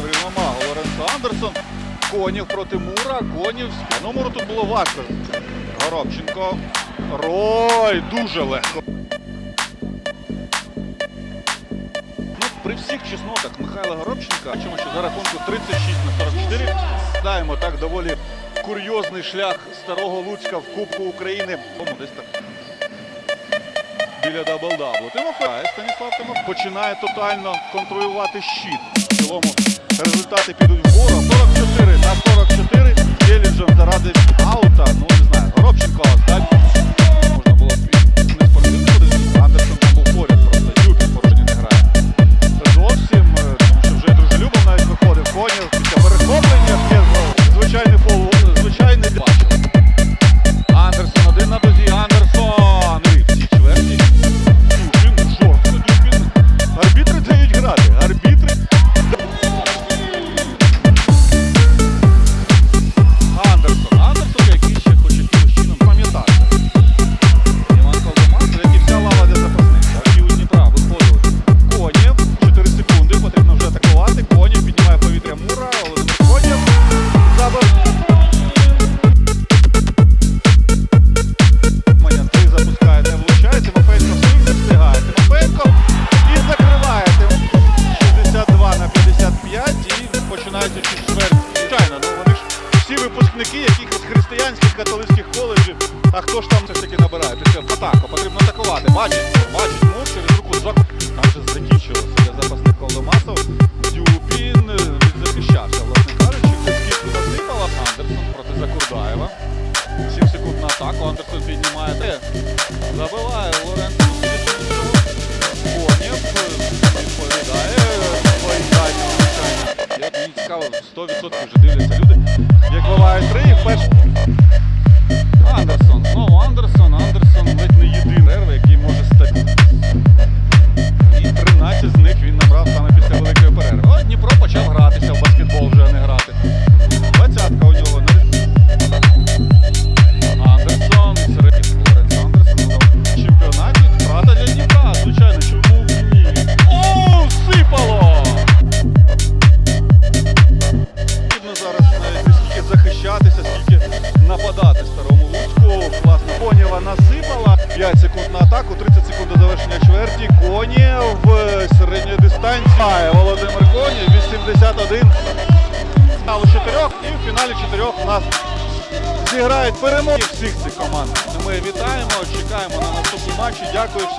в рівномагу Лоренцо Андерсон. Конів проти Мура. Конів з номеру ну, тут було важко. Горобченко. Рой дуже легко. Ну, При всіх чеснотах Михайла Горобченка бачимо, що за рахунку 36 на 44 ставимо так доволі курйозний шлях старого Луцька в Кубку України. Десь так біля дабл-даблу. Тимофей Станіслав Тимофей починає тотально контролювати щит. В цілому результати підуть вгору. 44 на 44. Єліджон заради аута. Ну не знаю, Горобченко здать. звичайно, ну вони ж всі випускники якихось християнських католицьких коледжів. А хто ж там все ж таки набирає? Після атаку, потрібно атакувати. Бачить, бачить, мур через руку зок. Там же закінчилося Я для коло масов. Дюбін е, захищався, власне кажучи, скільки засипала Андерсон проти Закурдаєва. 7 секунд на атаку, Андерсон піднімає. Забиває серіалом 100% вже дивляться люди. 81. Стало чотирьох і в фіналі чотирьох у нас зіграють перемоги всіх цих команд. Ми вітаємо, чекаємо на наступні матчі. Дякую всім.